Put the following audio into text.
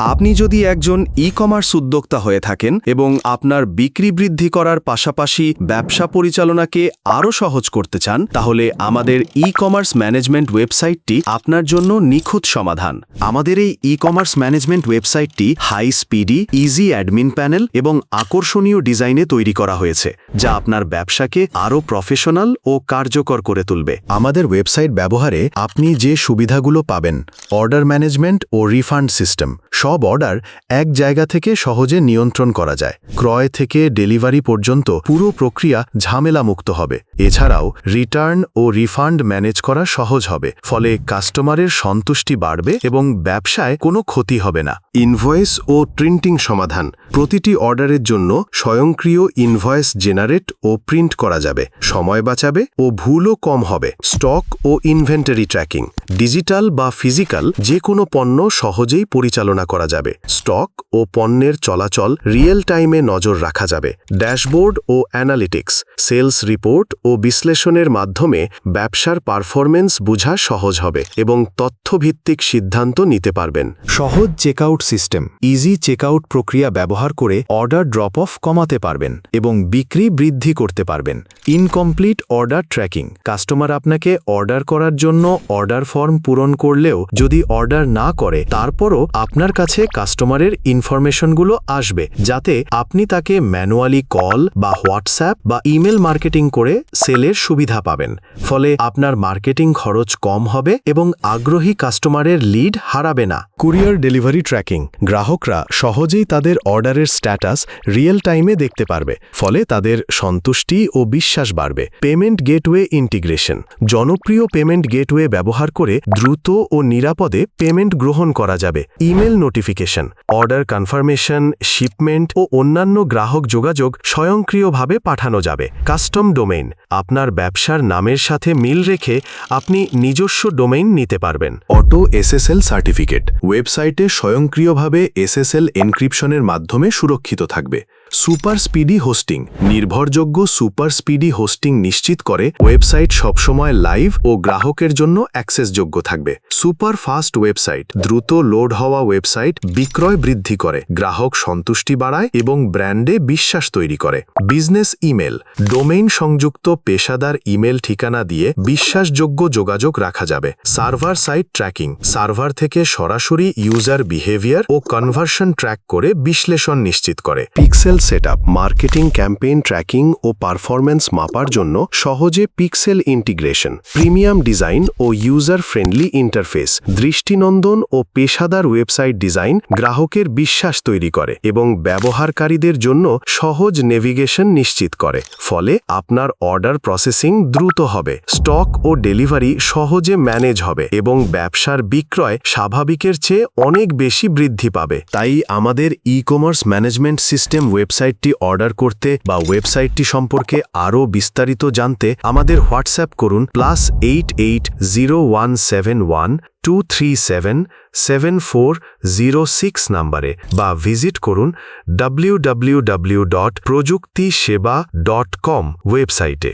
আপনি যদি একজন ই কমার্স উদ্যোক্তা হয়ে থাকেন এবং আপনার বিক্রি বৃদ্ধি করার পাশাপাশি ব্যবসা পরিচালনাকে আরও সহজ করতে চান, তাহলে আমাদের ই কমার্স ম্যানেজমেন্ট ওয়েবসাইটটি আপনার জন্য নিখুঁত সমাধান। আমাদের এই ই কমার্স ম্যানেজমেন্ট ওয়েবসাইটটি high speedy easy admin panel এবং আকর্ষণীয় ডিজাইনে তৈরি করা হয়েছে, যা আপনার ব্যবসাকে আরও প্রফেশনাল ও কার্যকর করে তুলবে। আমাদের ওয়েবসাইট ব্যবহারে আপনি যে সুবিধাগুলো পাবেন অর্ডার ম্যানেজমেন্ট ও রিফান্ড সিস্টেম সব অর্ডার এক জায়গা থেকে সহজে নিয়ন্ত্রণ করা যায়। ক্রয় থেকে ডেলিভারি পর্যন্ত পুরো প্রক্রিয়া ঝামেলামুক্ত হবে। এছাড়াও রিটার্ন ও রিফান্ড ম্যানেজ করা সহজ হবে, ফলে কাস্টমারের সন্তুষ্টি বাড়বে এবং ব্যবসায় কোনো ক্ষতি হবে না। ইনভয়েস ও প্রিন্টিং সমাধান। প্রতিটি অর্ডারের জন্য স্বয়ংক্রিয় ইনভয়েস জেনারেট ও প্রিন্ট করা যাবে। সময় বাঁচাবে ও ভুলও কম হবে। স্টক ও ইনভেন্টারি ট্র্যাকিং। ডিজিটাল বা ফিজিক্যাল যে কোনো পণ্য সহজেই পরিচালনা করা যাবে। স্টক ও পণ্যের চলাচল রিয়েল টাইমে নজর রাখা যাবে। ড্যাশবোর্ড ও অ্যানালিটিক্স, সেলস রিপোর্ট ও বিশ্লেষণের মাধ্যমে ব্যবসার পারফরমেন্স বোঝা সহজ হবে এবং তথ্যভিত্তিক সিদ্ধান্ত নিতে পারবেন। সহজ চেকআউট সিস্টেম ইজি চেকআউট প্রক্রিয়া ব্যবহার করে অর্ডার ড্রপ অফ কমাতে পারবেন এবং বিক্রি বৃদ্ধি করতে পারবেন। ইনকমপ্লিট অর্ডার ট্র্যাকিং কাস্টমার আপনাকে অর্ডার করার জন্য অর্ডার ফর্ম পূরণ করলেও যদি অর্ডার না করে, তারপরও আপনার কাছে কাস্টমারের ইনফরমেশনগুলো আসবে, যাতে আপনি তাকে ম্যানুয়ালি কল বা হোয়াটসঅ্যাপ বা ইমেল মার্কেটিং করে সেলের সুবিধা পাবেন। ফলে আপনার মার্কেটিং খরচ কম হবে এবং আগ্রহী কাস্টমারের লিড হারাবে না। কুরিয়ার ডেলিভারি ট্র্যাকিং, গ্রাহকরা সহজেই তাদের অর্ডারের স্ট্যাটাস রিয়েল টাইমে দেখতে পারবে, ফলে তাদের সন্তুষ্টি ও বিশ্বাস বাড়বে। পেমেন্ট গেটওয়ে ইন্টিগ্রেশন, জনপ্রিয় পেমেন্ট গেটওয়ে ব্যবহার করে দ্রুত ও নিরাপদে পেমেন্ট গ্রহণ করা যাবে। Email notification order confirmation shipment ও অন্যান্য গ্রাহক যোগাযোগ স্বয়ংক্রিয়ভাবে পাঠানো যাবে। কাস্টম ডোমেইন আপনার ব্যবসার নামের সাথে মিল রেখে আপনি নিজস্ব ডোমেইন নিতে পারবেন। Auto SSL certificate. ওয়েবসাইটে স্বয়ংক্রিয়ভাবে এসএসএল এনক্রিপশনের মাধ্যমে সুরক্ষিত থাকবে। Super speedy hosting. নির্ভরযোগ্য সুপার স্পিডি হোস্টিং নিশ্চিত করে ওয়েবসাইট সবসময় লাইভ ও গ্রাহকের জন্য অ্যাক্সেসযোগ্য থাকবে। Super fast website. দ্রুত লোড হওয়া ওয়েবসাইট বিক্রয় বৃদ্ধি করে, গ্রাহক সন্তুষ্টি বাড়ায় এবং ব্র্যান্ডে বিশ্বাস তৈরি করে। Business email. ডোমেইন সংযুক্ত পেশাদার ইমেল ঠিকানা দিয়ে বিশ্বাসযোগ্য যোগাযোগ রাখা যাবে। Server site tracking. সার্ভার থেকে সরাসরি ইউজার বিহেভিয়ার ও কনভার্সন ট্র্যাক করে বিশ্লেষণ নিশ্চিত করে। Pixel setup, marketing campaign tracking ও পারফরম্যান্স মাপার জন্য সহজে পিক্সেল ইন্টিগ্রেশন, প্রিমিয়াম ডিজাইন ও ইউজার ফ্রেন্ডলি ইন্টারফেস, দৃষ্টিনন্দন ও পেশাদার ওয়েবসাইট ডিজাইন গ্রাহকের বিশ্বাস তৈরি করে এবং ব্যবহারকারীদের জন্য সহজ নেভিগেশন নিশ্চিত করে। ফলে আপনার অর্ডার প্রসেসিং দ্রুত হবে। স্টক ও ডেলিভারি সহজে ম্যানেজ হবে এবং ব্যবসার বিক্রয় স্বাভাবিকের চেয়ে অনেক বেশি বৃদ্ধি পাবে। তাই আমাদের ই কমার্স ম্যানেজমেন্ট সিস্টেম ওয়েবসাইটটি অর্ডার করতে বা ওয়েবসাইটটি সম্পর্কে আরও বিস্তারিত জানতে আমাদের হোয়াটসঅ্যাপ করুন plus eight eight zero one seven one two three seven seven four zero six নাম্বারে বা ভিজিট করুন ডাব্লিউ ডট প্রযুক্তি সেবা ডট কম ওয়েবসাইটে।